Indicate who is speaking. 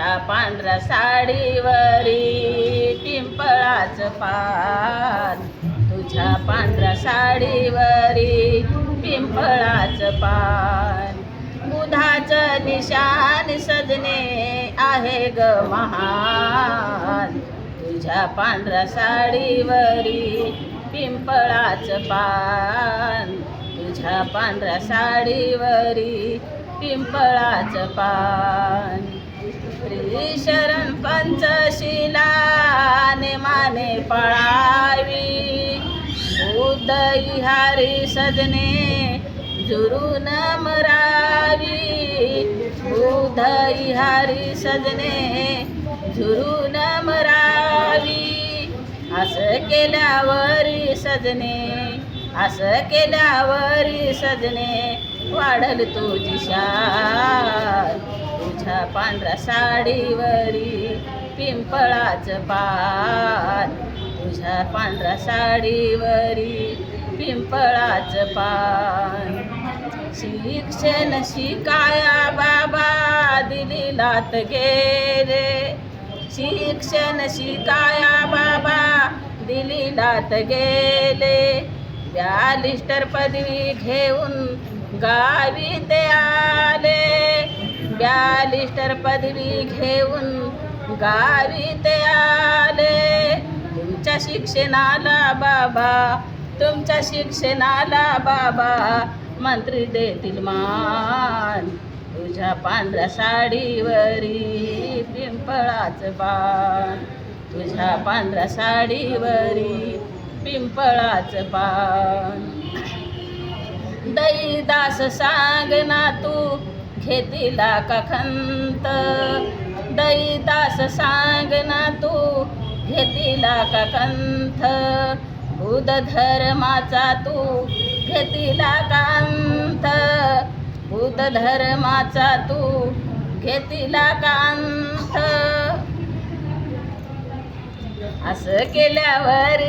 Speaker 1: तुझ्या पांढऱ्या साडीवरी पिंपळाचं पान. तुझ्या पांढऱ्या साडीवरी पिंपळाचं पान. बुधाचं निशान सजने आहे ग महान. तुझ्या पांढऱ्या साडीवरी पिंपळाचं पान. तुझ्या पांढऱ्या साडीवरी पिंपळाचं पान. श्री शरण पंचशिला माने पळावी. बुद्ध इहारी सजने जुरून मरावी. बुद्ध इहारी सजने झुरून मरावी. असं केल्यावरी सजने असं केल्यावरी सजने. वाढल तुझी शा तुझ्या पांढऱ्या साडीवरी पिंपळाचं पान. तुझ्या पांढऱ्या साडीवरी पिंपळाचं पान. शिक्षण शिकाया बाबा दिली लात गेले. शिक्षण शिकाया बाबा दिली लात गेले. बॅलिस्टर पदवी घेऊन गावी ते आले. बॅलिस्टर पदवी घेऊन गावी ते आले. तुमच्या शिक्षणाला बाबा तुमच्या शिक्षणाला बाबा मंत्री देतील मान. तुझ्या पांढऱ्या साडीवरी पिंपळाचं पान. तुझ्या पांढऱ्या साडीवरी पिंपळाचं पान. दईदास सांग ना तू घेतीला का खंत दैदास सांग ना तू घेतीला का बुध धर्माचा तू घेतीला कांत. बुध धर्माचा तू घेतीला कांत. असं केल्यावर